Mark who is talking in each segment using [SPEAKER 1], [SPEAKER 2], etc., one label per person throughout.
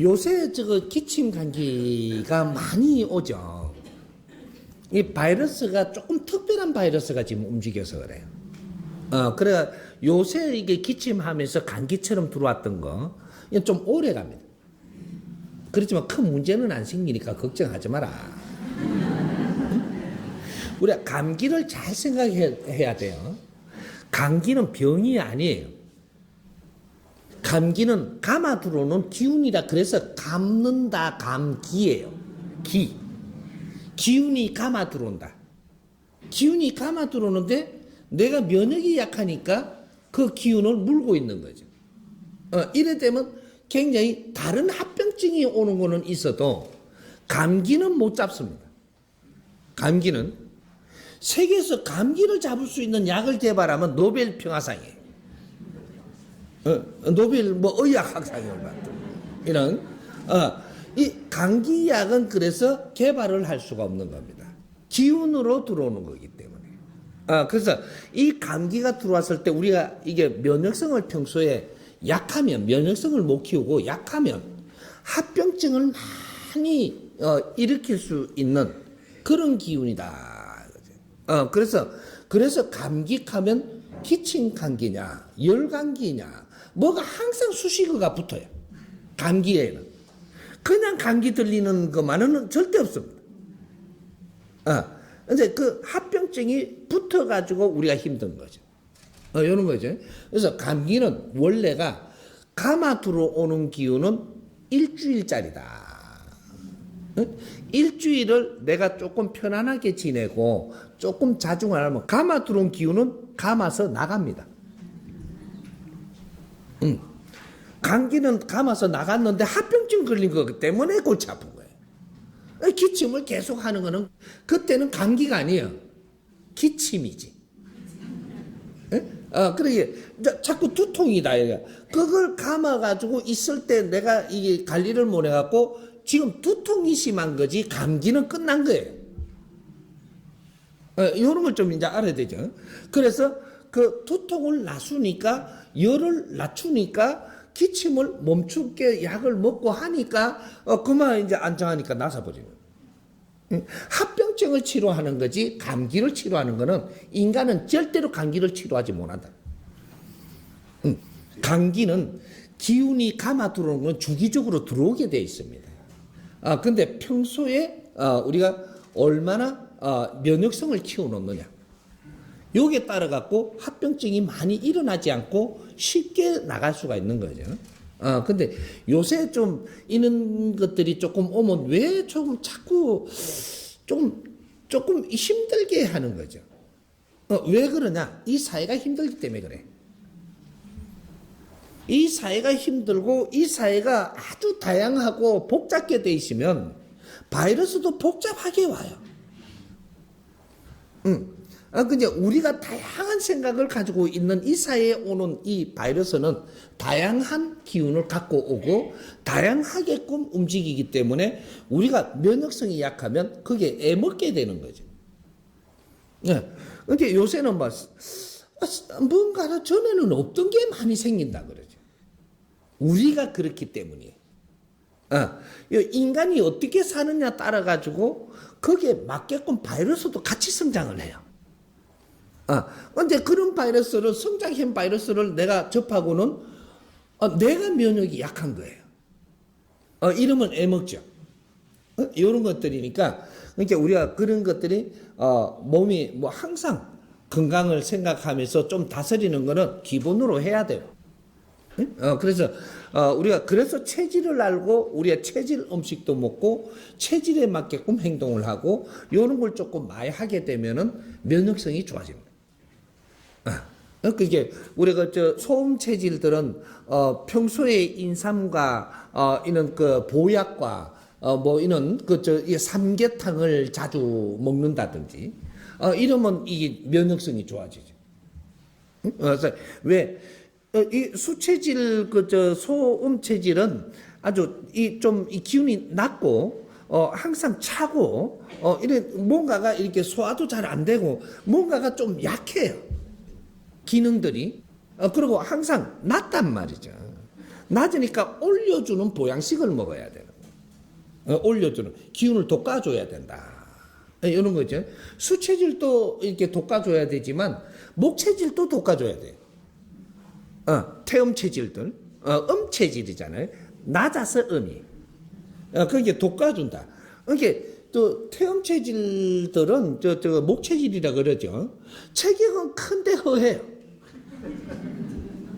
[SPEAKER 1] 요새 저거 기침 감기가 많이 오죠. 이 바이러스가 조금 특별한 바이러스가 지금 움직여서 그래요. 어, 그래 요새 이게 기침하면서 감기처럼 들어왔던 거, 이건 좀 오래 갑니다. 그렇지만 큰 문제는 안 생기니까 걱정하지 마라. 우리가 감기를 잘 생각해야 돼요. 감기는 병이 아니에요. 감기는 감아 들어오는 기운이라 그래서 감는다 감기예요. 기. 기운이 감아 들어온다. 기운이 감아 들어오는데 내가 면역이 약하니까 그 기운을 물고 있는 거죠. 어, 이래 되면 굉장히 다른 합병증이 오는 거는 있어도 감기는 못 잡습니다. 감기는 세계에서 감기를 잡을 수 있는 약을 개발하면 노벨 평화상이에요. 어, 노벨 뭐 의학 학상을 받고 이런 어, 이 감기약은 그래서 개발을 할 수가 없는 겁니다. 기운으로 들어오는 거기 때문에. 아, 그래서 이 감기가 들어왔을 때 우리가 이게 면역성을 평소에 약하면 면역성을 못 키우고 약하면 합병증을 많이 어, 일으킬 수 있는 그런 기운이다. 어, 그래서 그래서 감기하면 기침 감기냐, 열 감기냐, 뭐가 항상 수식어가 붙어요. 감기에는 그냥 감기 들리는 것만은 절대 없습니다. 아, 이제 그 합병증이 붙어가지고 우리가 힘든 거죠. 어, 이런 거죠. 그래서 감기는 원래가 감아 들어오는 기운은 일주일짜리다. 어? 일주일을 내가 조금 편안하게 지내고 조금 자중을 하면 감아 들어온 기운은 감아서 나갑니다. 응. 감기는 감아서 나갔는데 합병증 걸린 거 때문에 골치 아픈 거예요. 기침을 계속 하는 거는 그때는 감기가 아니에요. 기침이지. 예? 어, 그러게 자꾸 두통이다. 그걸 감아가지고 있을 때 내가 이게 관리를 못 해갖고 지금 두통이 심한 거지 감기는 끝난 거예요. 어, 이런 걸 좀 이제 알아야 되죠. 그래서 그 두통을 낮추니까 열을 낮추니까 기침을 멈추게 약을 먹고 하니까 어 그만 이제 안정하니까 나서버리는. 합병증을 치료하는 거지 감기를 치료하는 거는 인간은 절대로 감기를 치료하지 못한다. 응. 감기는 기운이 감아 들어오는 건 주기적으로 들어오게 돼 있습니다. 아 근데 평소에 어, 우리가 얼마나 어, 면역성을 키워놓느냐. 요게 따라 갖고 합병증이 많이 일어나지 않고 쉽게 나갈 수가 있는 거죠. 어, 근데 요새 좀 이런 것들이 조금 오면 왜 조금 자꾸 좀 조금 힘들게 하는 거죠. 어, 왜 그러냐? 이 사회가 힘들기 때문에 그래. 이 사회가 힘들고 이 사회가 아주 다양하고 복잡게 돼 있으면 바이러스도 복잡하게 와요. 응. 아, 근데 우리가 다양한 생각을 가지고 있는 이 사회에 오는 이 바이러스는 다양한 기운을 갖고 오고 다양하게끔 움직이기 때문에 우리가 면역성이 약하면 그게 애먹게 되는 거죠. 네. 근데 요새는 뭐, 뭔가를 전에는 없던 게 많이 생긴다 그러죠. 우리가 그렇기 때문이에요. 어, 인간이 어떻게 사느냐 따라 가지고 거기에 맞게끔 바이러스도 같이 성장을 해요. 아, 근데 그런 바이러스를 성장형 바이러스를 내가 접하고는 어, 내가 면역이 약한 거예요. 어, 이러면 애먹죠. 어? 이런 것들이니까 그러니까 우리가 그런 것들이 어, 몸이 뭐 항상 건강을 생각하면서 좀 다스리는 거는 기본으로 해야 돼요. 어, 그래서 어, 우리가 그래서 체질을 알고 우리가 체질 음식도 먹고 체질에 맞게끔 행동을 하고 이런 걸 조금 많이 하게 되면은 면역성이 좋아집니다. 어, 그게 우리가 저 소음 체질들은 어 평소에 인삼과 어 이런 그 보약과 어뭐 이런 그저 삼계탕을 자주 먹는다든지 어 이러면 이게 면역성이 좋아지죠. 응? 그래서 왜이 어, 수체질 그 저 소음 체질은 아주 이 좀 이 기운이 낮고 어, 항상 차고, 어, 이래, 뭔가가 이렇게 소화도 잘 안 되고, 뭔가가 좀 약해요. 기능들이 어, 그리고 항상 낮단 말이죠. 낮으니까 올려주는 보양식을 먹어야 되는 거예요. 어, 올려주는 기운을 돋궈줘야 된다. 어, 이런 거죠. 수체질도 이렇게 돋궈줘야 되지만 목체질도 돋궈줘야 돼요. 어, 태음 체질들, 어, 음 체질이잖아요. 낮아서 음이. 어, 그게 돋궈준다. 이게 또 태음 체질들은 저, 저 목체질이라 그러죠. 체격은 큰데 허해요.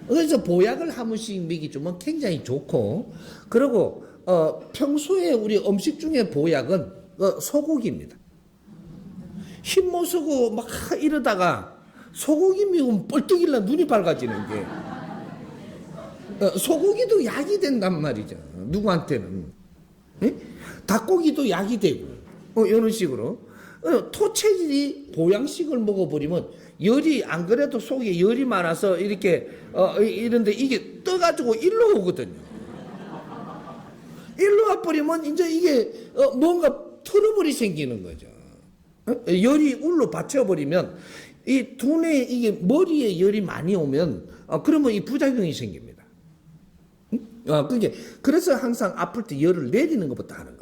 [SPEAKER 1] 그래서 보약을 한 번씩 먹이주면 굉장히 좋고, 그리고 어, 평소에 우리 음식 중에 보약은 어, 소고기입니다. 힘 못 쓰고 막 이러다가 소고기 미우면 뻘떡일라 눈이 밝아지는 게 어, 소고기도 약이 된단 말이죠. 누구한테는. 예? 닭고기도 약이 되고 어, 이런 식으로 어, 토체질이 보양식을 먹어버리면 열이 안 그래도 속에 열이 많아서 이렇게 어, 이- 이런데 이게 떠가지고 일로 오거든요. 일로 와버리면 이제 이게 어, 뭔가 트러블이 생기는 거죠. 어? 열이 울로 받쳐버리면 이 두뇌 이게 머리에 열이 많이 오면 어, 그러면 이 부작용이 생깁니다. 아, 그게 그래서 항상 아플 때 열을 내리는 것부터 하는 거죠.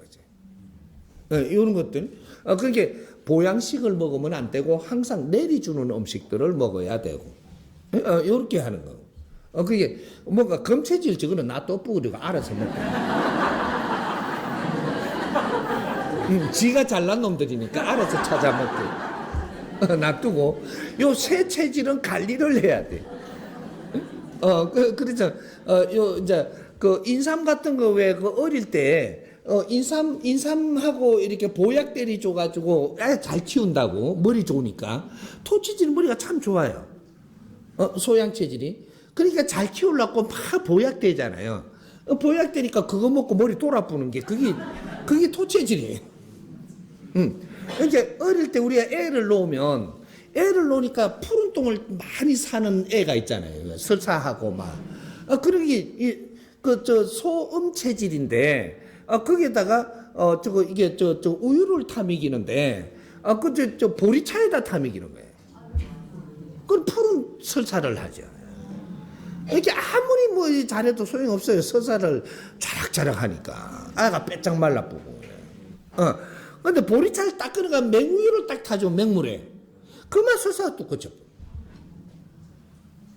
[SPEAKER 1] 예, 이런 것들. 어, 그게 보양식을 먹으면 안 되고 항상 내리주는 음식들을 먹어야 되고 예, 어, 이렇게 하는 거. 어, 그게 뭔가 검체질 저거는 놔둬 뿌리고 알아서 먹고. 음, 지가 잘난 놈들이니까 알아서 찾아 먹고. 어, 놔두고 요 새 체질은 관리를 해야 돼. 어, 그, 그렇죠. 어, 요, 이제, 그, 인삼 같은 거 왜, 그, 어릴 때, 어, 인삼, 인삼하고 이렇게 보약 때리 줘가지고, 아, 잘 키운다고, 머리 좋으니까. 토치질 머리가 참 좋아요. 어, 소양 체질이. 그러니까 잘 키우려고 막 보약 되잖아요. 어, 보약 되니까 그거 먹고 머리 돌아부는 게, 그게, 그게 토체질이에요. 음. 이제 어릴 때 우리가 애를 놓으면 애를 놓으니까 푸른 똥을 많이 사는 애가 있잖아요. 설사하고 막. 어, 그런 게, 그, 저, 소음 체질인데, 어, 거기에다가, 어, 저거, 이게, 저, 저, 우유를 타먹이는데, 어, 그, 저, 저, 보리차에다 타먹이는 거예요. 그건 푸른 설사를 하죠. 이렇게 아무리 뭐 잘해도 소용없어요. 설사를 자락자락 하니까. 아가 빼짝 말라보고. 어. 근데 보리차를 딱 끓여가 맹우유를 딱 타죠, 맹물에. 그만 설사가 또 그쳐.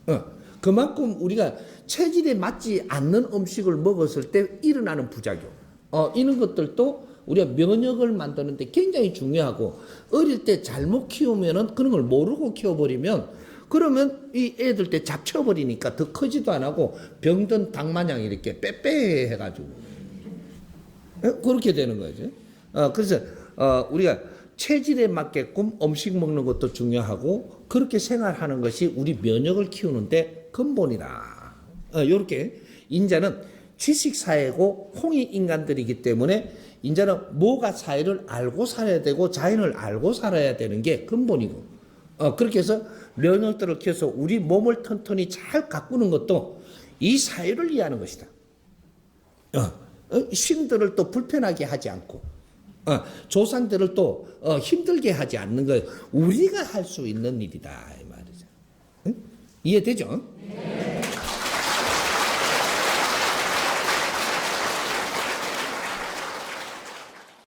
[SPEAKER 1] 어. 그만큼 우리가 체질에 맞지 않는 음식을 먹었을 때 일어나는 부작용. 어, 이런 것들도 우리가 면역을 만드는데 굉장히 중요하고 어릴 때 잘못 키우면은 그런 걸 모르고 키워버리면 그러면 이 애들 때 잡쳐버리니까 더 크지도 안 하고 병든 닭 마냥 이렇게 빼빼 해가지고 어? 그렇게 되는 거죠. 어, 그래서 어, 우리가 체질에 맞게끔 음식 먹는 것도 중요하고 그렇게 생활하는 것이 우리 면역을 키우는데 근본이다. 어, 이렇게 인자는 지식 사회고 홍익 인간들이기 때문에 인자는 뭐가 사회를 알고 살아야 되고 자연을 알고 살아야 되는 게 근본이고 어, 그렇게 해서 면역들을 키워서 우리 몸을 튼튼히 잘 가꾸는 것도 이 사회를 이해하는 것이다. 어, 어, 신들을 또 불편하게 하지 않고 어, 조상들을 또 어, 힘들게 하지 않는 거 우리가 할 수 있는 일이다 이 말이죠. 응? 이해되죠?